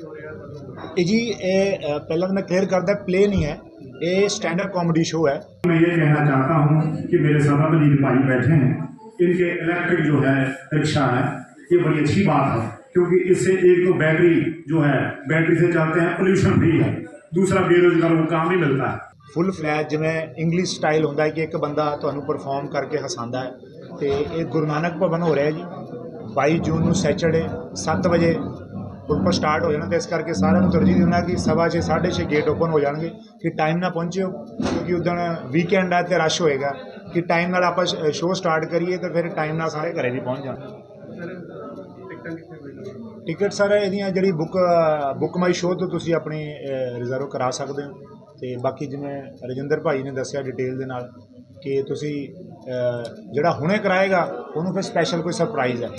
ਇਹ ਜੀ ਇਹ ਅ, ਪਹਿਲਾਂ ਤਾਂ ਮੈਂ ਕਲੀਅਰ ਕਰਦਾ ਪਲੇ ਨਹੀਂ ਹੈ ਇਹ ਸਟੈਂਡ अप कॉमेडी शो है मैं ये कहना चाहता हूँ कि मेरे साथ अजीत भाई बैठे हैं इनके इलेक्ट्रिक जो है रिक्शा है ये बड़ी अच्छी बात है क्योंकि इससे एक तो बैटरी जो है बैटरी से चलते हैं पोल्यूशन फ्री है दूसरा बेरोजगारों को काम भी मिलता है ਫੁੱਲ ਫਲੈਸ਼ ਜਿਵੇਂ ਇੰਗਲਿਸ਼ ਸਟਾਈਲ ਹੁੰਦਾ ਹੈ ਕਿ ਇੱਕ ਬੰਦਾ ਤੁਹਾਨੂੰ ਪਰਫਾਰਮ ਕਰਕੇ ਹਸਾਉਂਦਾ ਹੈ ਤੇ ਇਹ ਗੁਰੂ ਨਾਨਕ ਭਵਨ ਹੋ ਰਿਹਾ ਜੀ 22 ਜੂਨ ਨੂੰ ਸੈਚਰਡੇ 7 ਵਜੇ ਉੱਪਰ ਸਟਾਰਟ ਹੋ ਜਾਣਾ ਤੇ ਇਸ ਕਰਕੇ ਸਾਰਿਆਂ ਨੂੰ ਤਰਜੀਹ ਦਿੰਦਾ ਕਿ ਸਵਾ ਛੇ, ਸਾਢੇ 6:30 ਗੇਟ ਓਪਨ ਹੋ ਜਾਣਗੇ ਕਿ ਟਾਈਮ ਨਾਲ ਪਹੁੰਚਿਓ ਕਿਉਂਕਿ ਉਦੋਂ ਵੀਕਐਂਡ ਹੈ ਤੇ ਰਸ਼ ਹੋਏਗਾ ਕਿ ਟਾਈਮ ਨਾਲ ਆਪਾਂ ਸ਼ੋਅ ਸਟਾਰਟ ਕਰੀਏ ਤੇ ਫਿਰ ਟਾਈਮ ਨਾਲ ਸਾਰੇ ਘਰੇ ਵੀ ਪਹੁੰਚ ਜਾਣ। ਟਿਕਟ ਸਰ ਇਹਦੀਆਂ ਜਿਹੜੀ ਬੁੱਕ ਬੁੱਕ ਮਾਈ ਸ਼ੋਅ ਤੋਂ ਤੁਸੀਂ ਆਪਣੀ ਰਿਜ਼ਰਵ ਕਰਾ ਸਕਦੇ ਹੋ ਤੇ ਬਾਕੀ ਜਿਵੇਂ ਰਜਿੰਦਰ ਭਾਈ ਨੇ ਦੱਸਿਆ ਡਿਟੇਲ ਦੇ ਨਾਲ ਕਿ ਤੁਸੀਂ ਜਿਹੜਾ ਹੁਣੇ ਕਰਾਏਗਾ ਉਹਨੂੰ ਫਿਰ ਸਪੈਸ਼ਲ ਕੋਈ ਸਰਪ੍ਰਾਈਜ਼ ਹੈ।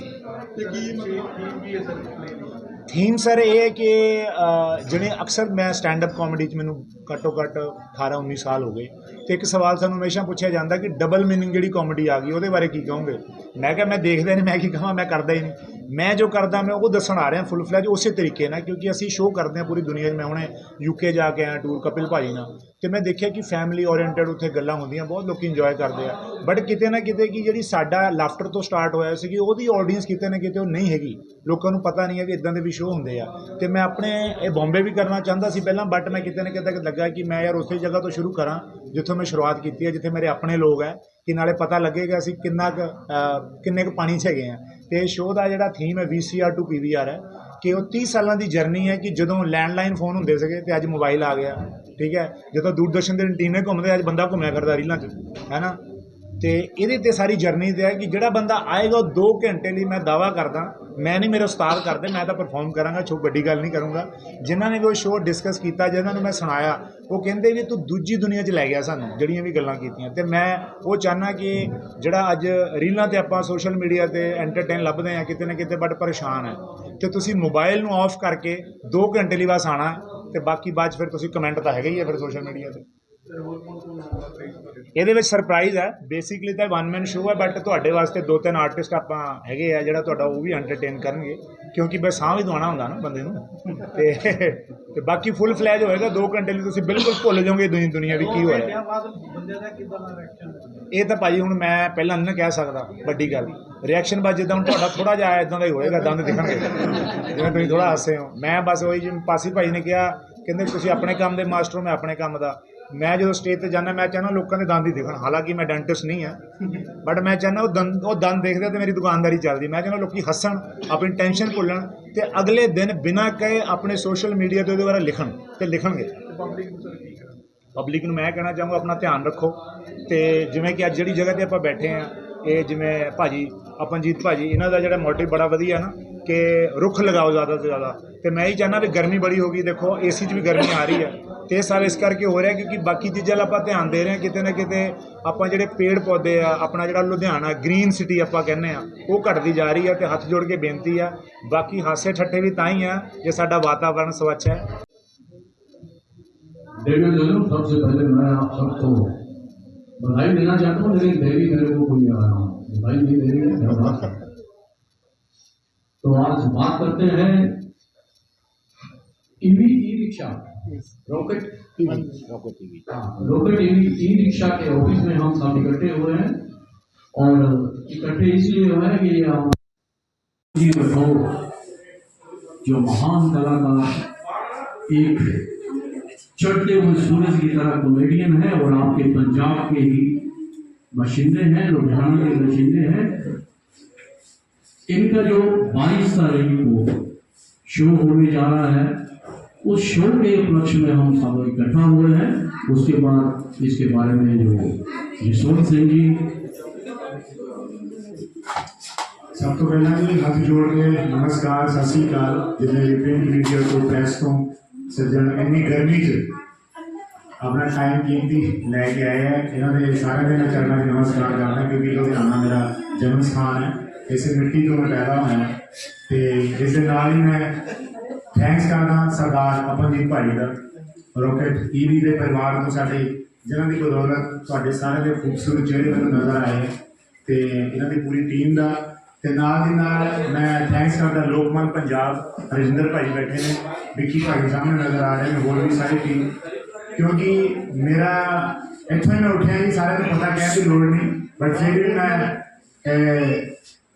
ਥੀਮ ਸਰ ਇਹ ਹੈ ਕਿ ਅ, ਜਿਹੜੇ ਅਕਸਰ ਮੈਂ ਸਟੈਂਡ ਅਪ ਕਾਮੇਡੀ 'ਚ ਮੈਨੂੰ ਘੱਟੋ ਘੱਟ 18 19 ਸਾਲ ਹੋ ਗਏ। ਤੇ ਇੱਕ ਸਵਾਲ ਸਾਨੂੰ ਹਮੇਸ਼ਾ ਪੁੱਛਿਆ ਜਾਂਦਾ ਕਿ ਡਬਲ ਮੀਨਿੰਗ ਜਿਹੜੀ ਕਾਮੇਡੀ ਆ ਗਈ ਉਹਦੇ ਬਾਰੇ ਕੀ ਕਹੋਗੇ? ਮੈਂ ਕਿਹਾ ਮੈਂ ਦੇਖਦਾ ਨਹੀਂ ਮੈਂ ਕੀ ਕਹਾਂ ਮੈਂ ਕਰਦਾ ਹੀ ਨਹੀਂ ਮੈਂ ਜੋ ਕਰਦਾ, ਮੈਂ ਉਹ ਦੱਸਣ ਆ ਰਿਹਾ ਫੁੱਲ ਫਲੈਜ ਉਸੇ ਤਰੀਕੇ ਨਾਲ, ਕਿਉਂਕਿ ਅਸੀਂ ਸ਼ੋਅ ਕਰਦੇ ਹਾਂ ਪੂਰੀ ਦੁਨੀਆ 'ਚ। ਮੈਂ ਹੁਣੇ ਯੂਕੇ ਜਾ ਕੇ ਆਇਆ ਟੂਰ ਕਪਿਲ ਭਾਜੀ ਨਾਲ। ਤੇ ਮੈਂ ਦੇਖਿਆ ਕਿ ਫੈਮਿਲੀ ਓਰੀਐਂਟਡ ਉੱਥੇ ਗੱਲਾਂ ਹੁੰਦੀਆਂ, ਬਹੁਤ ਲੋਕੀ ਇੰਜੋਏ ਕਰਦੇ ਆ। ਬਟ ਕਿਤੇ ਨਾ ਕਿਤੇ ਕਿ ਜਿਹੜੀ ਸਾਡਾ ਲਾਫਟਰ ਤੋਂ ਸਟਾਰਟ ਹੋਇਆ ਸੀ ਕਿ ਉਹਦੀ ਆਡੀਅנס ਕਿਤੇ ਨਾ ਕਿਤੇ ਉਹ ਨਹੀਂ ਹੈਗੀ। ਲੋਕਾਂ ਨੂੰ ਪਤਾ ਨਹੀਂ ਹੈ ਕਿ ਇਦਾਂ ਦੇ ਵੀ ਸ਼ੋਅ ਹੁੰਦੇ ਆ। ਤੇ ਮੈਂ ਆਪਣੇ ਇਹ ਬੰਬੇ ਵੀ ਕਰਨਾ ਚਾਹੁੰਦਾ ਸੀ ਪਹਿਲਾਂ ਬਟ ਮੈਂ ਕਿਤੇ ਨਾ ਕਿਤੇ ਲੱਗਾ ਕਿ ਮੈਂ ਯਾਰ ਉਸੇ ਜਗ੍ਹਾ ਤੋਂ ਸ਼ੁਰੂ ਕਰਾਂ, ਜਿੱਥੋਂ ਮੈਂ ਸ਼ੁਰੂਆਤ ਕੀਤੀ ਹੈ, ਜਿੱਥੇ ਮੇਰੇ ਆਪਣੇ ਲੋਕ ਹੈ, ਕਿ ਨਾਲੇ ਪਤਾ ਲੱਗੇਗਾ ਅਸੀਂ ਕਿੰਨਾ ਕੁ ਕਿੰਨੇ ਕੁ ਪਾਣੀ 'ਚ ਹੈਗੇ ਆ। ਤੇ ਸ਼ੋਅ ਦਾ ਜਿਹੜਾ ਥੀਮ ਹੈ VCR ਟੂ PVR ਹੈ ਕਿ ਉਹ 30 ਸਾਲਾਂ ਦੀ ਜਰਨੀ ਹੈ ਕਿ ਜਦੋਂ ਲੈਂਡਲਾਈਨ ਫੋਨ ਹੁੰਦੇ ਸੀਗੇ ਤੇ ਅੱਜ ਮੋਬਾਈਲ ਆ ਗਿਆ, ਠੀਕ ਹੈ? ਜਦੋਂ ਦੂਰਦਰਸ਼ਨ ਦੇ ਐਂਟੀਨੇ ਘੁੰਮਦੇ, ਅੱਜ ਬੰਦਾ ਘੁੰਮਿਆ ਫਿਰਦਾ ਰੀਲਾਂ 'ਚ, ਹੈ ਨਾ? ਤੇ ਇਹਦੇ ਤੇ ਸਾਰੀ ਜਰਨੀ ਤੇ ਹੈ ਕਿ ਜਿਹੜਾ ਬੰਦਾ ਆਏਗਾ ਉਹ 2 ਘੰਟੇ ਲਈ ਮੈਂ ਦਾਵਾ ਕਰਦਾ ਮੈਂ ਨਹੀਂ, ਮੇਰੇ ਉਸਤਾਦ ਕਰਦੇ, ਮੈਂ ਤਾਂ ਪਰਫਾਰਮ ਕਰਾਂਗਾ, ਛੋ, ਵੱਡੀ ਗੱਲ ਨਹੀਂ ਕਰੂੰਗਾ। ਜਿਨ੍ਹਾਂ ਨੇ ਵੀ ਉਹ ਸ਼ੋਅ ਡਿਸਕਸ ਕੀਤਾ, ਜਿਹਨਾਂ ਨੂੰ ਮੈਂ ਸੁਣਾਇਆ, ਉਹ ਕਹਿੰਦੇ ਵੀ ਤੂੰ ਦੂਜੀ ਦੁਨੀਆ 'ਚ ਲੈ ਗਿਆ ਸਾਨੂੰ, ਜਿਹੜੀਆਂ ਵੀ ਗੱਲਾਂ ਕੀਤੀਆਂ। ਤੇ ਮੈਂ ਉਹ ਚਾਹਨਾ ਕਿ ਜਿਹੜਾ ਅੱਜ ਰੀਲਾਂ ਤੇ ਆਪਾਂ ਸੋਸ਼ਲ ਮੀਡੀਆ ਤੇ ਐਂਟਰਟੇਨ ਲੱਭਦੇ ਆ ਕਿਤੇ ਨਾ ਕਿਤੇ ਬਟ ਪਰੇਸ਼ਾਨ ਹੈ। ਤੇ ਤੁਸੀਂ ਮੋਬਾਈਲ ਨੂੰ ਆਫ ਕਰਕੇ 2 ਘੰਟੇ ਲਈ ਬਸ ਆਣਾ ਤੇ ਬਾਕੀ ਬਾਅਦ 'ਚ ਫਿਰ ਤੁਸੀਂ ਕਮੈਂਟ ਤਾਂ ਹੈਗਾ ਹੀ ਹੈ ਫਿਰ ਸੋਸ਼ਲ ਮੀਡੀਆ ਤੇ। ਇਹਦੇ ਵਿੱਚ ਸਰਪ੍ਰਾਈਜ਼ ਹੈ। ਬੇਸਿਕਲੀ ਤਾਂ ਵਨ ਮੈਨ ਸ਼ੋਅ ਹੈ ਬਟ ਤੁਹਾਡੇ ਵਾਸਤੇ ਦੋ ਤਿੰਨ ਆਰਟਿਸਟ ਆਪਾਂ ਹੈਗੇ ਆ ਜਿਹੜਾ ਤੁਹਾਡਾ ਉਹ ਵੀ ਐਂਟਰਟੇਨ ਕਰਨਗੇ। ਕਿਉਂਕਿ ਬਸ ਸਾਹ ਵੀ ਦਵਾਉਣਾ ਹੁੰਦਾ ਨਾ ਬੰਦੇ ਨੂੰ। ਤੇ ਤੇ ਬਾਕੀ ਫੁੱਲ ਫਲੈਜ ਹੋਏਗਾ। 2 ਘੰਟੇ ਲਈ ਤੁਸੀਂ ਬਿਲਕੁਲ ਭੁੱਲ ਜਾਓਗੇ ਦੁਨੀਆ ਦੁਨੀਆ ਵੀ ਕੀ ਹੋਇਆ। ਇਹ ਤਾਂ ਭਾਈ ਹੁਣ ਮੈਂ ਪਹਿਲਾਂ ਨਹੀਂ ਕਹਿ ਸਕਦਾ ਵੱਡੀ ਗੱਲ। ਰਿਐਕਸ਼ਨ ਬਸ ਜਿੱਦਾਂ ਹੁਣ ਤੁਹਾਡਾ ਥੋੜਾ ਜਿਹਾ ਇਦਾਂ ਦਾ ਹੀ ਹੋਏਗਾ ਦੰਦ ਦਿਖਣਗੇ। ਜਿਵੇਂ ਤੁਸੀਂ ਥੋੜਾ ਹਾਸੇ ਹੋ। ਮੈਂ ਬਸ ਉਹੀ ਜਿਵੇਂ ਪਾਸੀ ਭਾਈ ਨੇ ਕਿਹਾ ਕਹਿੰਦੇ ਤੁਸੀਂ ਆਪਣੇ ਕੰਮ ਦੇ ਮਾਸਟਰ ਹੋ ਮੈਂ ਆਪਣੇ ਕੰਮ ਦਾ। ਮੈਂ ਜਦੋਂ ਸਟੇਜ ਤੇ ਜਾਂਦਾ, ਮੈਂ ਚਾਹੁੰਦਾ ਲੋਕਾਂ ਦੇ ਦੰਦ ਹੀ ਦੇਖਣ। ਹਾਲਾਂਕਿ ਮੈਂ ਡੈਂਟਿਸਟ ਨਹੀਂ ਆ ਬਟ ਮੈਂ ਚਾਹੁੰਦਾ ਉਹ ਦੰਦ ਉਹ ਦੰਦ ਦੇਖਦੇ ਤੇ ਮੇਰੀ ਦੁਕਾਨਦਾਰੀ ਚੱਲਦੀ। ਮੈਂ ਚਾਹੁੰਦਾ ਲੋਕੀ ਹੱਸਣ, ਆਪਣੀ ਟੈਨਸ਼ਨ ਭੁੱਲਣ ਤੇ ਅਗਲੇ ਦਿਨ ਬਿਨਾਂ ਕਹੇ ਆਪਣੇ ਸੋਸ਼ਲ ਮੀਡੀਆ ਤੇ ਉਹਦੇ ਬਾਰੇ ਲਿਖਣ ਤੇ ਲਿਖਣਗੇ। ਪਬਲਿਕ ਨੂੰ ਮੈਂ ਕਹਿਣਾ ਚਾਹੂੰਗਾ, ਆਪਣਾ ਧਿਆਨ ਰੱਖੋ ਤੇ ਜਿਵੇਂ ਕਿ ਅੱਜ ਜਿਹੜੀ ਜਗ੍ਹਾ ਤੇ ਆਪਾਂ ਬੈਠੇ ਆ ਇਹ ਜਿਵੇਂ ਭਾਜੀ ਆਪਨਜੀਤ ਭਾਜੀ, ਇਹਨਾਂ ਦਾ ਜਿਹੜਾ ਮੋਟਿਵ ਬੜਾ ਵਧੀਆ ਨਾ ਕਿ ਰੁੱਖ ਲਗਾਓ ਜ਼ਿਆਦਾ ਤੋਂ ਜ਼ਿਆਦਾ ਤੇ ਮੈਂ ਹੀ ਚਾਹੁੰਦਾ ਵੀ ਗਰਮੀ ਬੜੀ ਹੋ ਗਈ ਦੇਖੋ ਏਸੀ 'ਚ ਵੀ ਗਰਮੀ ਆ ਰਹੀ ਹੈ ਤੇ ਇਹ ਸਭ ਇਸ ਕਰਕੇ ਹੋ ਰਿਹਾ ਕਿਉਂਕਿ ਬਾਕੀ ਚੀਜ਼ਾਂ 'ਲ ਆਪਾਂ ਧਿਆਨ ਦੇ ਰਹੇ ਹਾਂ ਕਿਤੇ ਨਾ ਕਿਤੇ ਆਪਾਂ ਜਿਹੜੇ ਪੇੜ ਪੌਦੇ ਆ ਆਪਣਾ ਜਿਹੜਾ ਲੁਧਿਆਣਾ ਗ੍ਰੀਨ ਸਿਟੀ ਆਪਾਂ ਕਹਿੰਦੇ ਆ ਉਹ ਘਟਦੀ ਜਾ ਰਹੀ ਹੈ ਤੇ ਹੱਥ ਜੋੜ ਕੇ ਬੇਨਤੀ ਆ ਬਾਕੀ ਹਾਸੇ ਠੱਠੇ ਵੀ ਤਾਂ ਹੀ ਆ ਜੇ ਸਾਡਾ ਵਾਤਾਵਰਣ ਸਵੱਛ ਹੈ देवी जरूर सबसे पहले मैं आप सबको बधाई देना चाहता हूँ लेकिन देवी मेरे को कोई आ रहा हूँ बधाई नहीं देनी है क्या बात है तो आज बात करते हैं। EV e e rickshaw. Rocket rocket EV rocket EV e rickshaw के ऑफ़िस में हम सब इकट्ठे हुए हैं। और इकट्ठे इसलिए हुए हैं कि जी बटोर जो महान कलाकार एक चढ़ते हुए सूरज की तरह कॉमेडियन है और आपके पंजाब के ही बाशिंदे हैं लुधियाना के बाशिंदे हैं। इनका जो 22 तारीख को शो होने जा रहा है, उस शो के उपलक्ष्य में हम सब इकट्ठा हुए हैं। उसके बाद इसके बारे में जो यशवंत सिंह जी। सब तो पहला जी हाथ जोड़ के नमस्कार, सत श्रीकाल जिन्हें प्रिंट मीडिया को प्रेस को सज्जन इन्नी गर्मी च अपना टाइम कीमती लैके आए हैं। इन्होंने सारे दिन चरणों में नमस्कार करना क्योंकि लुधियाना मेरा जन्म स्थान है। ਇਸ ਮਿੱਟੀ ਤੋਂ ਮੈਂ ਪੈਦਾ ਹੋਇਆ ਤੇ ਇਸ ਦੇ ਨਾਲ ਹੀ ਮੈਂ ਥੈਂਕਸ ਕਰਦਾ ਸਰਦਾਰ ਅਪਨਜੀਤ ਭਾਈ ਦਾ ਰੋਕਟ ਈਵੀ ਦੇ ਪਰਿਵਾਰ ਨੂੰ, ਸਾਡੇ ਜਿਨ੍ਹਾਂ ਦੀ ਬਦੌਲਤ ਤੁਹਾਡੇ ਸਾਰਿਆਂ ਦੇ ਖੂਬਸੂਰਤ ਚਿਹਰੇ ਮੈਨੂੰ ਨਜ਼ਰ ਆਏ ਤੇ ਇਹਨਾਂ ਦੀ ਪੂਰੀ ਟੀਮ ਦਾ, ਤੇ ਨਾਲ ਦੀ ਨਾਲ ਮੈਂ ਥੈਂਕਸ ਕਰਦਾ ਲੋਕਮਨ ਪੰਜਾਬ ਰਜਿੰਦਰ ਭਾਈ ਬੈਠੇ ਨੇ, ਵਿੱਕੀ ਭਾਈ ਸਾਹਮਣੇ ਨਜ਼ਰ ਆ ਰਹੇ ਨੇ, ਹੋਰ ਵੀ ਸਾਰੀ ਟੀਮ ਕਿਉਂਕਿ ਮੇਰਾ, ਇੱਥੇ ਮੈਂ ਉੱਠਿਆ ਹੀ ਸਾਰਿਆਂ ਨੂੰ ਪਤਾ ਕਹਿਣ ਦੀ ਲੋੜ ਨਹੀਂ ਬਟ ਫਿਰ ਵੀ ਮੈਂ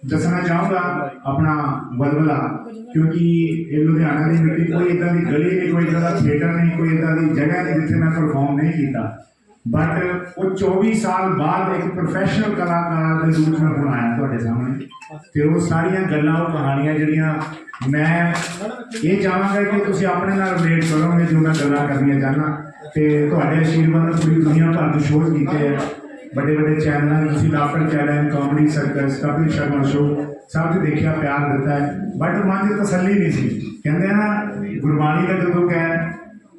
ਦੱਸਣਾ ਚਾਹੂੰਗਾ ਆਪਣਾ ਬਲਬਲਾ, ਕਿਉਂਕਿ ਇਹ ਲੁਧਿਆਣਾ ਦੀ ਮਿੱਟੀ ਕੋਈ ਇਦਾਂ ਦੀ ਗਲੀ ਨਹੀਂ, ਕੋਈ ਇਦਾਂ ਦਾ ਥੀਏਟਰ ਨਹੀਂ, ਕੋਈ ਇਦਾਂ ਦੀ ਜਗ੍ਹਾ ਨਹੀਂ ਜਿੱਥੇ ਮੈਂ ਪਰਫਾਰਮ ਨਹੀਂ ਕੀਤਾ। ਬਟ ਉਹ 24 ਸਾਲ ਬਾਅਦ ਇੱਕ ਪ੍ਰੋਫੈਸ਼ਨਲ ਕਲਾਕਾਰ ਦੇ ਰੂਪ ਵਿੱਚ ਹੁਣ ਆਇਆ ਤੁਹਾਡੇ ਸਾਹਮਣੇ। ਤੇ ਉਹ ਸਾਰੀਆਂ ਗੱਲਾਂ, ਉਹ ਕਹਾਣੀਆਂ ਜਿਹੜੀਆਂ ਮੈਂ ਇਹ ਚਾਹਾਂਗਾ ਕਿ ਤੁਸੀਂ ਆਪਣੇ ਨਾਲ ਰਿਲੇਟ ਕਰੋਗੇ, ਜੋ ਮੈਂ ਗੱਲਾਂ ਕਰਨੀਆਂ ਚਾਹਨਾ ਤੇ ਤੁਹਾਡੇ ਆਸ਼ੀਰਵਾਦ ਨਾਲ ਪੂਰੀ ਦੁਨੀਆ ਭਰ ਦੇ ਸ਼ੋਅ ਕੀਤੇ ਆ। ਵੱਡੇ ਵੱਡੇ ਚੈਨਲਾਂ ਤੁਸੀਂ laughter channel comedy circus Kapil Sharma show ਸਭ ਤੇ ਦੇਖਿਆ, ਪਿਆਰ ਦਿੱਤਾ ਹੈ। ਬਟ ਮਨ 'ਚ ਤਸੱਲੀ ਨਹੀਂ ਸੀ। ਕਹਿੰਦੇ ਨਾ, ਗੁਰਬਾਣੀ ਦਾ ਜਦੋਂ ਕਹਿ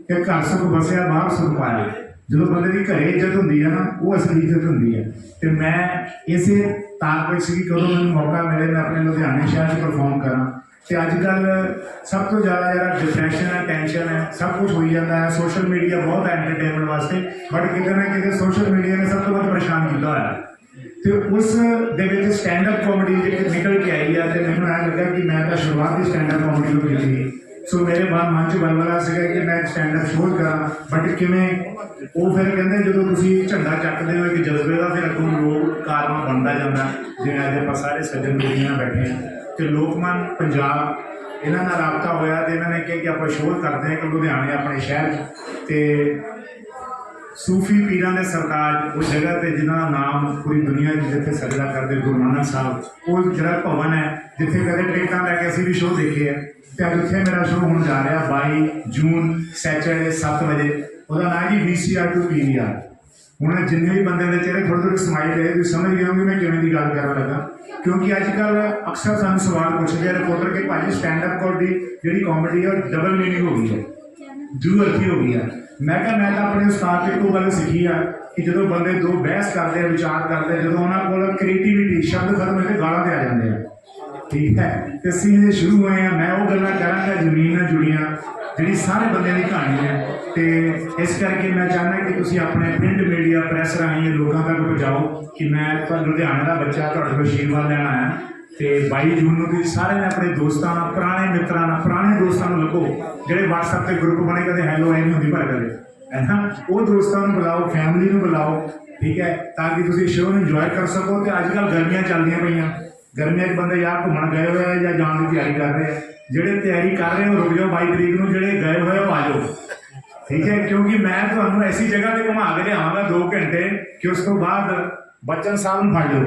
ਕਿ ਘਰ ਸੁਖ ਵਸਿਆ, ਬਾਹਰ ਸੁਖ ਪਾਇਆ। ਜਦੋਂ ਬੰਦੇ ਦੀ ਘਰੇ ਇੱਜ਼ਤ ਹੁੰਦੀ ਹੈ ਨਾ, ਉਹ ਅਸਲੀ ਇੱਜ਼ਤ ਹੁੰਦੀ ਹੈ। ਤੇ ਮੈਂ ਇਸੇ ਤਾਕ ਵਿੱਚ ਸੀ ਕਿ ਕਦੋਂ ਮੈਨੂੰ ਮੌਕਾ ਮਿਲੇ, ਮੈਂ ਆਪਣੇ ਲੁਧਿਆਣੇ ਸ਼ਹਿਰ 'ਚ ਪਰਫਾਰਮ ਕਰਾਂ। ਤੇ ਅੱਜ ਕੱਲ ਸਭ ਤੋਂ ਜ਼ਿਆਦਾ ਜਿਹੜਾ ਡਿਪਰੈਸ਼ਨ ਹੈ ਟੈਨਸ਼ਨ ਹੈ, ਸਭ ਕੁਝ ਹੋਈ ਜਾਂਦਾ ਹੈ ਸੋਸ਼ਲ ਮੀਡੀਆ ਬਹੁਤ ਹੈ ਐਂਟਰਟੇਨਮੈਂਟ ਵਾਸਤੇ ਬਟ ਕਿਤੇ ਨਾ ਕਿਤੇ ਸੋਸ਼ਲ ਮੀਡੀਆ ਨੇ ਸਭ ਤੋਂ ਵੱਧ ਪਰੇਸ਼ਾਨ ਕੀਤਾ ਹੋਇਆ। ਹੈ ਤੇ ਉਸ ਦੇ ਵਿੱਚ ਸਟੈਂਡ ਅਪ ਕਾਮੇਡੀ ਜਿਹੜੀ ਨਿਕਲ ਕੇ ਆਈ ਹੈ ਤੇ ਮੈਨੂੰ ਐਂ ਲੱਗਾ ਕਿ ਮੈਂ ਤਾਂ ਸ਼ੁਰੂਆਤ ਹੀ ਸਟੈਂਡ ਅਪ ਕਾਮੇਡੀ ਤੋਂ ਕੀਤੀ ਸੋ। ਮੇਰੇ ਮਨ ਮਨ ਚ ਬਲਬਲਾ ਸੀਗਾ ਕਿ ਮੈਂ ਸਟੈਂਡ ਅਪ ਸ਼ੋਅ ਕਰਾਂ ਬਟ ਕਿਵੇਂ? ਉਹ ਫਿਰ ਕਹਿੰਦੇ ਜਦੋਂ ਤੁਸੀਂ ਝੰਡਾ ਚੱਕਦੇ ਹੋ, ਇੱਕ ਜਜ਼ਬੇ ਦਾ ਫਿਰ ਅੱਗੋਂ ਲੋਕ ਕਾਰਨ ਬਣਦਾ ਜਾਂਦਾ, ਜਿਵੇਂ ਅੱਜ ਆਪਾਂ ਸਾਰੇ ਸੱਜਣ ਦੁਨੀਆ ਬੈਠੇ ਹਾਂ। ਤੇ ਲੋਕਮਨ ਪੰਜਾਬ, ਇਹਨਾਂ ਨਾਲ ਰਾਬਤਾ ਹੋਇਆ ਤੇ ਇਹਨਾਂ ਨੇ ਕਿਹਾ ਕਿ ਆਪਾਂ ਸ਼ੋਅ ਕਰਦੇ ਹਾਂ ਕਿ ਲੁਧਿਆਣੇ ਆਪਣੇ ਸ਼ਹਿਰ 'ਚ। ਤੇ ਸੂਫੀ ਪੀਰਾਂ ਦੇ ਸਰਤਾਜ, ਉਹ ਜਗ੍ਹਾ ਤੇ ਜਿਨ੍ਹਾਂ ਦਾ ਨਾਮ ਪੂਰੀ ਦੁਨੀਆ 'ਚ ਜਿੱਥੇ ਸਜਦਾ ਕਰਦੇ ਗੁਰੂ ਨਾਨਕ ਸਾਹਿਬ, ਉਹ ਜਿਹੜਾ ਭਵਨ ਹੈ, ਜਿੱਥੇ ਕਦੇ ਟਿਕਟਾਂ ਲੈ ਕੇ ਅਸੀਂ ਵੀ ਸ਼ੋਅ ਦੇਖੇ ਆ। ਤੇ ਅੱਜ ਉੱਥੇ ਮੇਰਾ ਸ਼ੋਅ ਹੋਣ ਜਾ ਰਿਹਾ 22 ਜੂਨ ਸੈਚਰਡੇ 7 ਵਜੇ। ਉਹਦਾ ਨਾਮ ਜੀ VCR ਟੂ PVR ਹੁਣ ਜਿੰਨੇ ਵੀ ਬੰਦਿਆਂ ਦੇ ਚਿਹਰੇ ਥੋੜੇ ਥੋੜੇ ਸਮਾਈਲ ਰਹੇ ਤੁਸੀਂ ਸਮਝ ਗਏ ਹੋਗੇ ਮੈਂ ਕਿਵੇਂ ਦੀ ਗੱਲ ਕਰਨ ਲੱਗਾ। ਕਿਉਂਕਿ ਅੱਜ ਕੱਲ ਅਕਸਰ ਸਾਨੂੰ ਸਵਾਲ ਪੁੱਛਦੇ ਆ ਰਿਪੋਰਟਰ ਕਿ ਭਾਜੀ ਸਟੈਂਡ ਅਪ ਕਾਮੇਡੀ ਜਿਹੜੀ ਕਾਮੇਡੀ ਹੈ ਉਹ ਡਬਲ ਮੀਨਿੰਗ ਹੋ ਗਈ ਹੈ। ਦੂ ਅਰਥੀ ਹੋ ਗਈ ਹੈ ਮੈਂ ਕਿਹਾ, ਮੈਂ ਤਾਂ ਆਪਣੇ ਉਸਤਾਦ ਤੋਂ ਇੱਕੋ ਗੱਲ ਸਿੱਖੀ ਆ ਕਿ ਜਦੋਂ ਬੰਦੇ ਦੋ ਬਹਿਸ ਕਰਦੇ ਆ, ਵਿਚਾਰ ਕਰਦੇ ਜਦੋਂ ਉਹਨਾਂ ਕੋਲ ਕ੍ਰੀਏਟੀਵਿਟੀ ਸ਼ਬਦ ਖਤਮ ਹੋ ਗਾਲਾਂ ਤੇ ਆ ਜਾਂਦੇ ਆ। ਠੀਕ ਹੈ। ਤੇ ਅਸੀਂ ਸ਼ੁਰੂ ਹੋਏ ਆ ਮੈਂ ਉਹ ਗੱਲਾਂ ਕਰਾਂਗਾ, ਜ਼ਮੀਨ ਨਾਲ ਜੁੜੀਆਂ, ਜਿਹੜੀ ਸਾਰੇ ਬੰਦਿਆਂ ਦੀ ਕਹਾਣੀ ਹੈ। ਤੇ ਇਸ ਕਰਕੇ ਮੈਂ ਚਾਹੁੰਦਾ ਕਿ ਤੁਸੀਂ ਆਪਣੇ ਪ੍ਰਿੰਟ ਮੀਡੀਆ ਪ੍ਰੈਸ ਰਾਹੀਂ ਲੋਕਾਂ ਤੱਕ ਪਹੁੰਚਾਓ ਕਿ ਮੈਂ ਤਾਂ ਲੁਧਿਆਣਾ ਦਾ ਬੱਚਾ ਤੁਹਾਡੇ ਕੋਲ ਆਸ਼ੀਰਵਾਦ ਲੈਣ ਆਇਆ। ਤੇ 22 ਜੂਨ ਨੂੰ ਤੁਸੀਂ ਸਾਰੇ ਨੇ ਆਪਣੇ ਦੋਸਤਾਂ ਨਾਲ, ਪੁਰਾਣੇ ਮਿੱਤਰਾਂ ਨਾਲ, ਪੁਰਾਣੇ ਦੋਸਤਾਂ ਨੂੰ ਲੱਭੋ। ਜਿਹੜੇ WhatsApp ਤੇ ਗਰੁੱਪ ਬਣੇ ਕਦੇ ਹੈਲੋ ਐ ਨਹੀਂ ਹੁੰਦੀ ਪਰ ਕਦੇ ਹੈ ਨਾ? ਉਹ ਦੋਸਤਾਂ ਨੂੰ ਬੁਲਾਓ ਫੈਮਿਲੀ ਨੂੰ ਬੁਲਾਓ, ਠੀਕ ਹੈ, ਤਾਂ ਕਿ ਤੁਸੀਂ ਸ਼ੋਅ ਨੂੰ ਇੰਜੋਏ ਕਰ ਸਕੋ। ਤੇ ਅੱਜ ਕੱਲ ਗਰਮੀਆਂ ਚੱਲਦੀਆਂ ਪਈਆਂ। ਗਰਮੀਆਂ 'ਚ ਬੰਦੇ ਜਾਂ ਘੁੰਮਣ ਗਏ ਹੋਏ ਆ ਜਾਂ ਜਾਣ ਦੀ ਤਿਆਰੀ ਕਰ ਰਹੇ ਆ। ਜਿਹੜੇ ਤਿਆਰੀ ਕਰ ਰਹੇ ਹੋ ਰੁਕ ਜਾਓ 22 ਤਰੀਕ ਨੂੰ ਜਿਹੜੇ ਗਏ ਹੋਏ ਆ ਜਾਓ। ਠੀਕ ਹੈ? ਕਿਉਂਕਿ ਮੈਂ ਤੁਹਾਨੂੰ ਐਸੀ ਜਗ੍ਹਾ ਤੇ ਘੁਮਾ ਕੇ ਲਿਆਵਾਂਗਾ 2 ਘੰਟੇ, ਕਿ ਉਸ ਤੋਂ ਬਾਅਦ ਬੱਚਨ ਸਾਹਿਬ ਨੂੰ ਫੜ ਲਓ।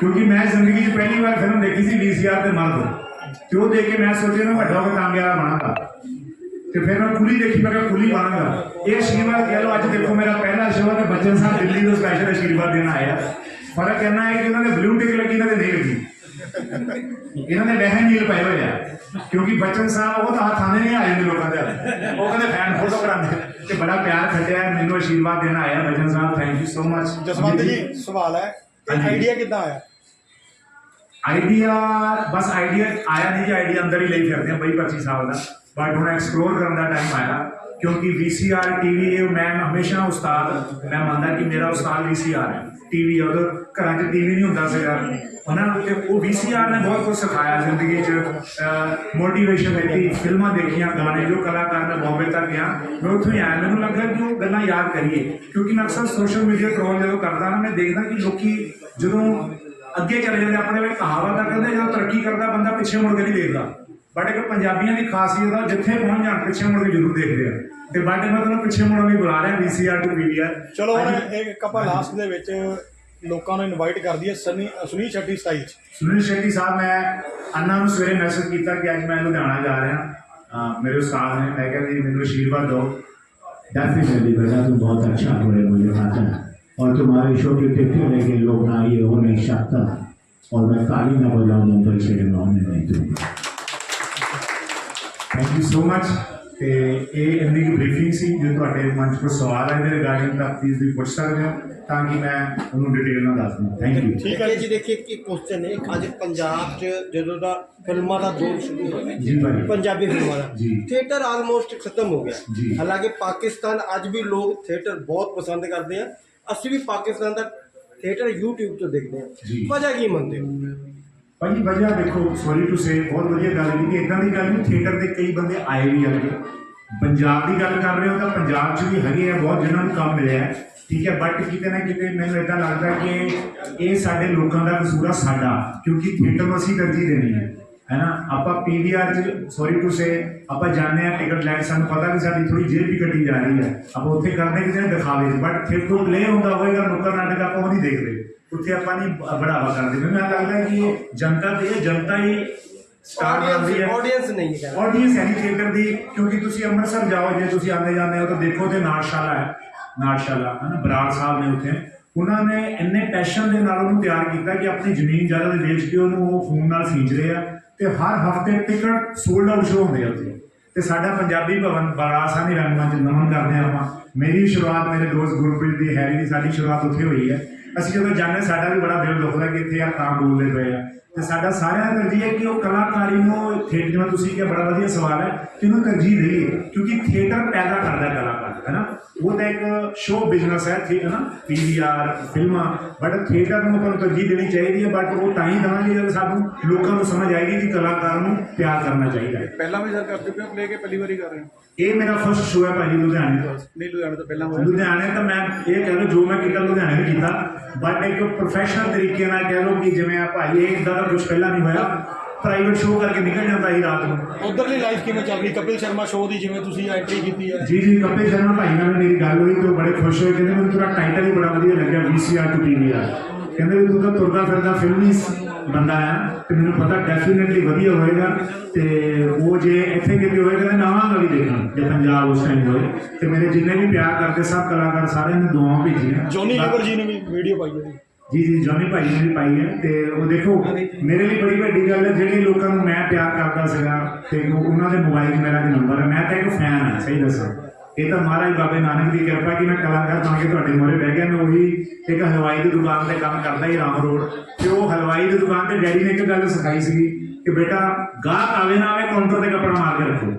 ਕਿਉਂਕਿ ਮੈਂ ਜ਼ਿੰਦਗੀ 'ਚ ਪਹਿਲੀ ਵਾਰ ਫਿਲਮ ਦੇਖੀ ਸੀ VCR ਤੇ ਮਰਦ। ਤੇ ਉਹ ਦੇਖ ਕੇ ਮੈਂ ਸੋਚਿਆ ਨਾ ਵੱਡਾ ਹੋ ਕੇ ਕਾਮਯਾਬ ਬਣਾਂਗਾ। ਤੇ ਫਿਰ ਮੈਂ ਕੁਲੀ ਦੇਖੀ, ਮੈਂ ਕਿਹਾ ਕੁਲੀ ਬਣਾਂਗਾ। ਇਹ ਆਸ਼ੀਰਵਾਦ ਕਹਿ ਲਓ, ਅੱਜ ਦੇਖੋ ਮੇਰਾ ਪਹਿਲਾ ਸ਼ੋਅ ਤੇ ਬੱਚਨ ਸਾਹਿਬ ਦਿੱਲੀ ਤੋਂ ਸਪੈਸ਼ਲ ਆਸ਼ੀਰਵਾਦ ਦੇਣ ਆਇਆ ਫ਼ਰਕ ਇੰਨਾ ਹੈ ਕਿ ਉਹਨਾਂ ਦੇ ਬਲੂ ਟਿਕ ਲੱਗੀ ਇਹਨਾਂ ਦੇ ਨਹੀਂ ਲੱਗੀ ਇਹਨਾਂ ਦੇ ਵਹਿਨ ਨੀਲ ਪਏ ਹੋਏ ਆ। ਕਿਉਂਕਿ ਬੱਚਨ ਸਾਹਿਬ ਉਹ ਤਾਂ ਹੱਥ ਨਹੀਂ ਆ ਜਾਂਦੇ ਲੋਕਾਂ ਦੇ। ਉਹ ਕਹਿੰਦੇ ਫੈਨ ਫੋਟੋ ਕਰਾਉਂਦੇ ਤੇ ਬੜਾ ਪਿਆਰ ਖੱਟਿਆ ਮੈਨੂੰ ਆਸ਼ੀਰਵਾਦ ਦੇਣ ਆਇਆ Bachchan sahib thank you so much Jaswant ji ਸਵਾਲ ਹੈ। ਆਈਡੀਆ ਕਿੱਦਾਂ ਆਇਆ? ਆਈਡੀਆ ਬਸ ਆਈਡੀਆ ਆਇਆ ਨਹੀਂ ਜੀ ਆਈਡੀਆ ਅੰਦਰ ਹੀ ਲਈ ਫਿਰਦੇ ਆ ਬਈ 25 ਸਾਲ ਦਾ। ਬਟ ਹੁਣ ਐਕਸਪਲੋਰ ਕਰਨ ਦਾ ਟਾਈਮ ਆਇਆ। ਕਿਉਂਕਿ VCR TV ਇਹ ਮੈਂ ਹਮੇਸ਼ਾ ਉਸਤਾਦ, ਮੈਂ ਮੰਨਦਾ ਕਿ ਮੇਰਾ ਉਸਤਾਦ VCR ਹੈ। ਟੀਵੀ ਉਦੋਂ ਘਰਾਂ 'ਚ ਟੀਵੀ ਨਹੀਂ ਹੁੰਦਾ ਸੀਗਾ, ਉਹਨਾਂ ਨੂੰ ਤੇ ਉਹ VCR ਨੇ ਬਹੁਤ ਕੁਝ ਸਿਖਾਇਆ ਜ਼ਿੰਦਗੀ 'ਚ। ਮੋਟੀਵੇਸ਼ਨ ਦਿੱਤੀ, ਫਿਲਮਾਂ ਦੇਖੀਆਂ, ਗਾਣੇ, ਜੋ ਕਲਾਕਾਰ ਨੇ ਬੰਬੇ ਤੱਕ ਗਿਆ, ਮੈਂ ਉੱਥੋਂ ਹੀ ਆਇਆ। ਮੈਨੂੰ ਲੱਗਾ ਕਿ ਉਹ ਗੱਲਾਂ ਯਾਦ ਕਰੀਏ, ਕਿਉਂਕਿ ਮੈਂ ਅਕਸਰ ਸੋਸ਼ਲ ਮੀਡੀਆ ਟ੍ਰੋਲ ਜਦੋਂ ਕਰਦਾ ਨਾ, ਮੈਂ ਦੇਖਦਾ ਕਿ ਲੋਕੀ ਜਦੋਂ ਅੱਗੇ ਚਲੇ ਜਾਂਦੇ, ਆਪਣੇ ਵਿੱਚ ਕਹਾਵਤ ਆ ਕਹਿੰਦੇ ਜਦੋਂ ਤਰੱਕੀ ਕਰਦਾ ਬੰਦਾ, ਪਿੱਛੇ ਮੁੜ ਕੇ ਨਹੀਂ ਦੇਖਦਾ। ਬਟ ਇੱਕ ਪੰਜਾਬੀਆਂ ਦੀ ਖਾਸੀਅਤ ਆ, ਜਿੱਥੇ ਪਹੁੰਚ ਜਾਣ, ਪਿੱਛੇ ਮੁੜ ਕੇ ਜ਼ਰੂਰ ਦੇਖਦੇ ਆ। ਤੇ ਬਟ ਮੈਂ ਤੁਹਾਨੂੰ ਪਿੱਛੇ ਮੁੜਨ ਲਈ ਬੁਲਾ ਰਿਹਾ VCR ਟੂ PVR ਚਲੋ ਹੁਣ ਇੱਕ ਆਪਾਂ ਲਾਸਟ ਦੇ ਵਿੱਚ ਲੋਕਾਂ ਨੂੰ ਇਨਵਾਈਟ ਕਰ ਦਈਏ ਸਨੀ ਸੁਨੀ ਛੱਡੀ 27 ਚ ਸੁਨੀਲ ਸ਼ੈਟੀ ਸਾਹਿਬ ਮੈਂ ਅੰਨਾ ਨੂੰ ਸਵੇਰੇ ਮੈਸੇਜ ਕੀਤਾ ਕਿ ਅੱਜ ਮੈਂ ਲੁਧਿਆਣਾ ਜਾ ਰਿਹਾ ਅਹ ਮੇਰੇ ਉਸਤਾਦ ਨੇ ਮੈਂ ਕਿਹਾ ਜੀ ਮੈਨੂੰ ਆਸ਼ੀਰਵਾਦ ਦਿਓ डेफिनेटली बेटा तुम बहुत अच्छा हो रहे मुझे आता है और तुम्हारे शो की टिकटें लेके लोग ना ये हो नहीं सकता और मैं ताली ना बजाऊं मुंबई से होने नहीं दूंगा ਥੈਂਕ ਯੂ ਸੋ ਮਚ ਤੇ ਇਹ ਇੰਨੀ ਕੁ ਬਰੀਫਿੰਗ ਸੀ ਜੇ ਤੁਹਾਡੇ ਮਨ 'ਚ ਕੋਈ ਸਵਾਲ ਹੈ ਇਹਦੇ ਰਿਗਾਰਡਿੰਗ ਤਾਂ ਪਲੀਜ਼ ਵੀ ਪੁੱਛ ਸਕਦੇ ਹੋ ਤਾਂ ਕਿ ਮੈਂ ਉਹਨੂੰ ਡਿਟੇਲ ਨਾਲ ਦੱਸ ਦਵਾਂ। ਥੈਂਕ ਯੂ ਠੀਕ ਹੈ ਜੀ। ਦੇਖੀਏ ਕਿ ਕੁਐਸਚਨ ਹੈ ਅੱਜ ਪੰਜਾਬ 'ਚ ਜਦੋਂ ਦਾ ਫਿਲਮਾਂ ਦਾ ਦੌਰ ਸ਼ੁਰੂ ਹੋਇਆ ਜੀ ਭਾਜੀ। ਪੰਜਾਬੀ ਫਿਲਮਾਂ ਦਾ। ਥੀਏਟਰ ਆਲਮੋਸਟ ਖਤਮ ਹੋ। ਗਿਆ। ਹਾਲਾਂਕਿ ਪਾਕਿਸਤਾਨ ਅੱਜ ਵੀ ਲੋਕ ਥੀਏਟਰ ਬਹੁਤ ਪਸੰਦ ਕਰਦੇ ਆ। ਅਸੀਂ ਵੀ ਪਾਕਿਸਤਾਨ ਦਾ ਥੀਏਟਰ YouTube ਤੋਂ ਦੇਖਦੇ। ਆ। ਵਜ੍ਹਾ ਕੀ ਮੰਨਦੇ ਹੋ? ਭਾਜੀ ਵਜ੍ਹਾ ਦੇਖੋ ਸੌਰੀ ਟੂ ਸੇ ਬਹੁਤ ਵਧੀਆ ਗੱਲ ਕੀਤੀ ਇਦਾਂ ਦੀ ਗੱਲ ਨਹੀਂ ਥੀਏਟਰ ਦੇ ਕਈ ਬੰਦੇ ਆਏ ਵੀ ਹੈਗੇ ਪੰਜਾਬ ਦੀ ਗੱਲ ਕਰ ਰਹੇ ਹੋ ਤਾਂ ਪੰਜਾਬ 'ਚ ਵੀ ਹੈਗੇ ਆ, ਬਹੁਤ ਜਿਹਨਾਂ ਨੂੰ ਕੰਮ ਮਿਲਿਆ ਠੀਕ ਹੈ ਬਟ ਕਿਤੇ ਨਾ ਕਿਤੇ ਮੈਨੂੰ ਇਦਾਂ ਲੱਗਦਾ ਕਿ ਇਹ ਸਾਡੇ ਲੋਕਾਂ ਦਾ ਕਸੂਰ ਆ, ਸਾਡਾ, ਕਿਉਂਕਿ ਥੀਏਟਰ ਨੂੰ ਅਸੀਂ ਤਰਜੀਹ ਦੇਣੀ ਹੈ। ਹੈਨਾ? ਆਪਾਂ ਪੀਵੀਆਰ 'ਚ ਸੌਰੀ ਟੂ ਸੇ ਆਪਾਂ ਜਾਣਦੇ ਆ ਟਿਕਟ ਲੈ ਕੇ ਸਾਨੂੰ ਪਤਾ ਕਿ ਸਾਡੀ ਥੋੜੀ ਜੇਬ ਵੀ ਕੱਟੀ ਜਾ ਰਹੀ ਹੈ। ਆਪਾਂ ਉੱਥੇ ਕਰਦੇ ਕਿਸੇ ਨੇ ਦਿਖਾਵੇ ਬਟ ਫਿਰ ਕੋਈ ਪਲੇ ਹੁੰਦਾ ਹੋਏਗਾ ਨੁੱਕਰ ਨਾਟਕ ਆਪਾਂ ਉਹ ਨਹੀਂ ਦੇਖਦੇ। ਉੱਥੇ ਆਪਾਂ ਨਹੀਂ ਬੜਾਵਾ ਕਰਦੇ। ਮੈਨੂੰ ਇਹ ਲੱਗਦਾ ਕਿ ਇਹ ਜਨਤਾ ਤੇ ਜਨਤਾ ਹੀ ਸਟਾਰ ਬਣਦੀ ਹੈ। ਆਡੀਅנס ਨਹੀਂ ਹੈ ਆਡੀਅנס ਹੈ ਥੀਏਟਰ ਦੀ ਕਿਉਂਕਿ ਤੁਸੀਂ ਅੰਮ੍ਰਿਤਸਰ ਜਾਓ ਜੇ ਤੁਸੀਂ ਆਉਂਦੇ ਜਾਂਦੇ ਹੋ ਤਾਂ ਦੇਖੋ ਤੇ ਨਾਟਸ਼ਾਲਾ ਹੈ। ਨਾਟਸ਼ਾਲਾ ਹੈ ਨਾ ਬਰਾੜ ਸਾਹਿਬ ਨੇ ਉੱਥੇ। ਉਹਨਾਂ ਨੇ ਇੰਨੇ ਪੈਸ਼ਨ ਦੇ ਨਾਲ ਉਹਨੂੰ ਤਿਆਰ ਕੀਤਾ ਕਿ ਆਪਣੀ ਜ਼ਮੀਨ ਜਾਇਦਾਦ ਵੇਚ ਕੇ ਉਹਨੂੰ ਉਹ ਫੋਨ ਨਾਲ ਸੀਂਜ ਰਹੇ ਆ ਤੇ ਹਰ ਹਫ਼ਤੇ ਟਿਕਟ ਸੋਲਡ ਆਊਟ ਸ਼ੋ ਹੁੰਦੇ ਆ ਉੱਥੇ। ਤੇ ਸਾਡਾ ਪੰਜਾਬੀ ਭਵਨ ਬੜਾ ਆਸਾਨੀ ਰੰਗਮੰਚ ਨਮਨ ਕਰਦੇ ਆਪਾਂ। ਮੇਰੀ ਸ਼ੁਰੂਆਤ ਮੇਰੇ ਦੋਸਤ ਗੁਰਪ੍ਰੀਤ ਦੀ ਹੈਰੀ ਦੀ ਸਾਡੀ ਸ਼ੁਰੂਆਤ ਉੱਥੇ ਹੋਈ ਹੈ। ਅਸੀਂ ਜਦੋਂ ਜਾਂਦੇ ਸਾਡਾ ਵੀ ਬੜਾ ਦਿਲ ਦੁਖਦਾ ਕਿ ਇੱਥੇ ਆ ਤਾਂ ਬੋਲਦੇ ਪਏ ਆ। ਤੇ ਸਾਡਾ ਸਾਰਿਆਂ ਦਾ ਤਰਜੀਹ ਹੈ ਕਿ ਉਹ ਕਲਾਕਾਰੀ ਨੂੰ ਥੀਏਟਰ ਜਿਵੇਂ ਤੁਸੀਂ ਕਿਹਾ, ਬੜਾ ਵਧੀਆ ਸਵਾਲ ਹੈ ਕਿ ਉਹਨੂੰ ਤਰਜੀਹ ਦੇਈਏ, ਕਿਉਂਕਿ ਥੀਏਟਰ ਪੈਦਾ ਕਰਦਾ ਕਲਾਕਾਰ, ਹੈ ਨਾ? ਉਹ ਤਾਂ ਇੱਕ ਸ਼ੋਅ ਬਿਜ਼ਨਸ ਹੈ, ਠੀਕ ਹੈ ਨਾ? ਪੀਵੀਆਰ ਫਿਲਮਾਂ ਬਟ ਥੀਏਟਰ ਨੂੰ ਆਪਾਂ ਨੂੰ ਤਰਜੀਹ ਦੇਣੀ ਚਾਹੀਦੀ ਹੈ ਬਟ ਉਹ ਤਾਂ ਹੀ ਦੇਵਾਂਗੇ ਜਦੋਂ ਸਾਨੂੰ ਲੋਕਾਂ ਨੂੰ ਸਮਝ ਆਏਗੀ ਕਿ ਕਲਾਕਾਰ ਨੂੰ ਪਿਆਰ ਕਰਨਾ ਚਾਹੀਦਾ ਹੈ। ਪਹਿਲਾਂ ਵੀ ਸਰ ਕਰ ਚੁੱਕੇ ਹੋ ਪਲੇ ਕੇ ਪਹਿਲੀ ਵਾਰੀ ਕਰ ਰਹੇ ਹੋ? ਇਹ ਮੇਰਾ ਫਸਟ ਸ਼ੋਅ ਹੈ ਭਾਜੀ ਲੁਧਿਆਣੇ ਤੋਂ। ਨਹੀਂ ਲੁਧਿਆਣੇ ਤੋਂ ਪਹਿਲਾਂ ਹੋਇਆ। ਲੁਧਿਆਣੇ ਤਾਂ ਮੈਂ ਇਹ ਕਹਿ ਲਓ ਜੋ ਮੈਂ ਕੀਤਾ ਲੁਧਿਆਣੇ ਵੀ ਕੀਤਾ। ਬਟ ਇੱਕ ਪ੍ਰੋਫੈਸ਼ਨਲ ਤਰੀਕੇ ਨਾਲ ਕਹਿ ਲਓ ਕਿ ਜਿਵੇਂ ਆ ਭਾਈ ਇਹ ਇਦਾਂ ਦਾ ਕੁਝ ਪਹਿਲਾਂ ਨਹੀਂ ਹੋਇਆ। ਪ੍ਰਾਈਵੇਟ ਸ਼ੋਅ ਕਰਕੇ ਨਿਕਲ ਜਾਂਦਾ ਸੀ ਰਾਤ ਨੂੰ। ਉਧਰਲੀ ਲਾਈਫ ਕਿਵੇਂ ਚੱਲ ਰਹੀ ਕਪਿਲ ਸ਼ਰਮਾ ਸ਼ੋਅ ਦੀ ਜਿਵੇਂ ਤੁਸੀਂ ਐਂਟਰੀ ਕੀਤੀ ਹੈ। ਜੀ ਜੀ ਕਪਿਲ ਸ਼ਰਮਾ ਭਾਈ ਨਾਲ ਮੇਰੀ ਗੱਲ ਹੋਈ ਤੇ ਬੜੇ ਖੁਸ਼ ਹੋਏ। ਕਹਿੰਦੇ ਮੈਨੂੰ ਤੇਰਾ ਟਾਈਟਲ ਹੀ ਬੜਾ ਵਧੀਆ ਲੱਗਿਆ VCR ਟੂ PVR ਕਹਿੰਦੇ ਵੀ ਤੂੰ ਤਾਂ ਤੁਰਦਾ ਫਿਰਦਾ ਫਿਲਮੀ ਬੰਦਾ ਆ ਤੇ ਮੈਨੂੰ ਪਤਾ ਡੈਫੀਨਿਟਲੀ ਵਧੀਆ ਹੋਏਗਾ ਤੇ ਉਹ ਜੇ ਇੱਥੇ ਕਿਤੇ ਹੋਏਗਾ ਤਾਂ ਨਾਵਾਂਗਾ ਵੀ ਦੇਖਣ ਜੇ ਪੰਜਾਬ ਉਸ ਟਾਈਮ ਹੋਏ। ਤੇ ਮੇਰੇ ਜਿੰਨੇ ਵੀ ਪਿਆਰ ਕਰਦੇ ਸਭ ਕਲਾਕਾਰ ਸਾਰਿਆਂ ਨੇ ਦੁਆਵਾਂ ਭੇਜੀਆਂ। ਜੋਨੀ ਲੀਵਰ ਜੀ ਨੇ ਵੀ ਵੀਡੀਓ ਪਾਈ ਹੈ ਜੀ ਜੀ ਜੌਨੀ ਭਾਈ ਨੇ ਵੀ ਪਾਈ ਹੈ ਤੇ ਉਹ ਦੇਖੋ ਮੇਰੇ ਲਈ ਬੜੀ ਵੱਡੀ ਗੱਲ ਹੈ ਜਿਹੜੇ ਲੋਕਾਂ ਨੂੰ ਮੈਂ ਪਿਆਰ ਕਰਦਾ ਸੀਗਾ ਤੇ ਉਹ- ਉਹਨਾਂ ਦੇ ਮੋਬਾਈਲ 'ਚ ਮੇਰਾ ਨੰਬਰ ਹੈ ਮੈਂ ਤਾਂ ਇੱਕ ਫੈਨ ਹਾਂ ਸਹੀ ਦੱਸਾਂ। ਇਹ ਤਾਂ ਮਹਾਰਾਜ ਬਾਬੇ ਨਾਨਕ ਦੀ ਕਿਰਪਾ ਕਿ ਮੈਂ ਕਲਾਕਾਰ ਬਣ ਕੇ ਤੁਹਾਡੇ ਮੂਹਰੇ ਬਹਿ ਗਿਆ ਮੈਂ ਉਹੀ ਇੱਕ ਹਲਵਾਈ ਦੀ ਦੁਕਾਨ ਤੇ ਕੰਮ ਕਰਦਾ ਹੀ ਰਾਮ ਰੋਡ। ਤੇ ਉਹ ਹਲਵਾਈ ਦੀ ਦੁਕਾਨ ਤੇ ਡੈਡੀ ਨੇ ਇੱਕ ਗੱਲ ਸਿਖਾਈ ਸੀਗੀ ਕਿ ਬੇਟਾ ਗਾਹਕ ਆਵੇ ਨਾ ਆਵੇ ਕਾਊਂਟਰ ਤੇ ਕੱਪੜਾ ਮਾਰ ਕੇ ਰੱਖੋ।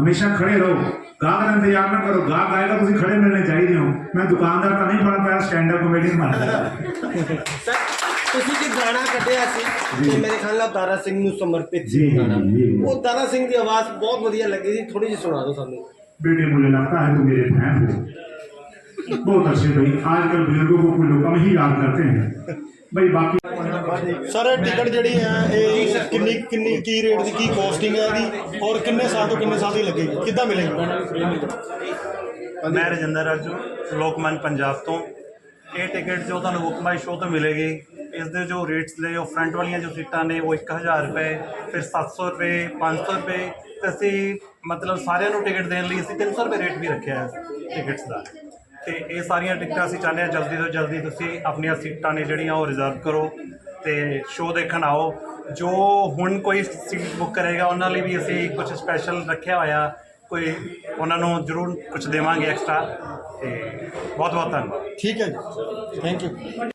ਹਮੇਸ਼ਾ ਖੜੇ ਰਹੋ। ਗਾਹਕ ਦਾ ਇੰਤਜ਼ਾਰ ਨਾ ਕਰੋ। ਗਾਹਕ ਆਏਗਾ ਤੁਸੀਂ ਖੜੇ ਮਿਲਣੇ ਚਾਹੀਦੇ ਹੋ। ਮੈਂ ਦੁਕਾਨਦਾਰ ਤਾਂ ਨਹੀਂ ਬਣ ਪਾਇਆ ਸਟੈਂਡ ਅਪ ਗਿਆ। ਸਰ ਤੁਸੀਂ ਜੀ ਗਾਣਾ ਕੱਢਿਆ ਸੀ ਤੇ ਮੇਰੇ ਖਿਆਲ ਨਾਲ ਦਾਰਾ ਸਿੰਘ ਨੂੰ ਸਮਰਪਿਤ ਸੀ ਗਾਣਾ। ਉਹ ਦਾਰਾ ਸਿੰਘ ਦੀ ਆਵਾਜ਼ ਬਹੁਤ ਵਧੀਆ ਲੱਗੀ ਸੀ। ਥੋੜੀ ਜਿਹੀ ਸੁਣਾ ਦਿਓ ਸਾਨੂੰ। बेटे मुझे लगता है तुम मेरे फैन हो बहुत अच्छे भाई आजकल बुजुर्गों को कोई लोग कम ही याद करते हैं भाई बाकी ਸਰ ਟਿਕਟ ਜਿਹੜੀ ਹੈ ਇਹ ਕਿੰਨੀ ਕਿੰਨੀ ਕੀ ਰੇਟ ਦੀ ਕੀ ਕੋਸਟਿੰਗ ਹੈ ਇਹਦੀ ਔਰ ਕਿੰਨੇ ਸਾਲ ਤੋਂ ਕਿੰਨੇ ਸਾਲ ਦੀ ਲੱਗੇਗੀ ਕਿੱਦਾਂ ਮਿਲੇਗੀ ਮੈਂ ਰਜਿੰਦਰ ਰਾਜੂ ਲੋਕਮੰਚ ਪੰਜਾਬ ਤੋਂ ਇਹ ਟਿਕਟ ਜੋ ਤੁਹਾਨੂੰ ਬੁੱਕ ਮਾਈ ਸ਼ੋਅ ਤੋਂ ਮਿਲੇਗੀ ਇਸ ਦੇ ਜੋ ਰੇਟਸ ਨੇ, ਉਹ ਫਰੰਟ ਵਾਲੀਆਂ ਜੋ ਸੀਟਾਂ ਨੇ, ਉਹ 1000 ਰੁਪਏ, ਫਿਰ 700 ਰੁਪਏ 500 ਰੁਪਏ ਤੇ ਅਸੀਂ ਮਤਲਬ ਸਾਰਿਆਂ ਨੂੰ ਟਿਕਟ ਦੇਣ ਲਈ ਅਸੀਂ 300 ਰੁਪਏ ਰੇਟ ਵੀ ਰੱਖਿਆ ਹੈ ਟਿਕਟਸ ਦਾ। ਤੇ ਇਹ ਸਾਰੀਆਂ ਟਿਕਟਾਂ ਅਸੀਂ ਚਾਹੁੰਦੇ ਹਾਂ ਜਲਦੀ ਤੋਂ ਜਲਦੀ ਤੁਸੀਂ ਆਪਣੀਆਂ ਸੀਟਾਂ ਨੇ ਜਿਹੜੀਆਂ ਉਹ ਰਿਜ਼ਰਵ ਕਰੋ ਤੇ ਸ਼ੋਅ ਦੇਖਣ ਆਓ। ਜੋ ਹੁਣ ਕੋਈ ਸੀਟ ਬੁੱਕ ਕਰੇਗਾ, ਉਹਨਾਂ ਲਈ ਵੀ ਅਸੀਂ ਕੁਝ ਸਪੈਸ਼ਲ ਰੱਖਿਆ ਹੋਇਆ, ਕੋਈ ਉਹਨਾਂ ਨੂੰ ਜ਼ਰੂਰ ਕੁਝ ਦੇਵਾਂਗੇ ਐਕਸਟਰਾ ਤੇ ਬਹੁਤ ਬਹੁਤ ਧੰਨਵਾਦ। ਠੀਕ ਹੈ ਜੀ। Thank you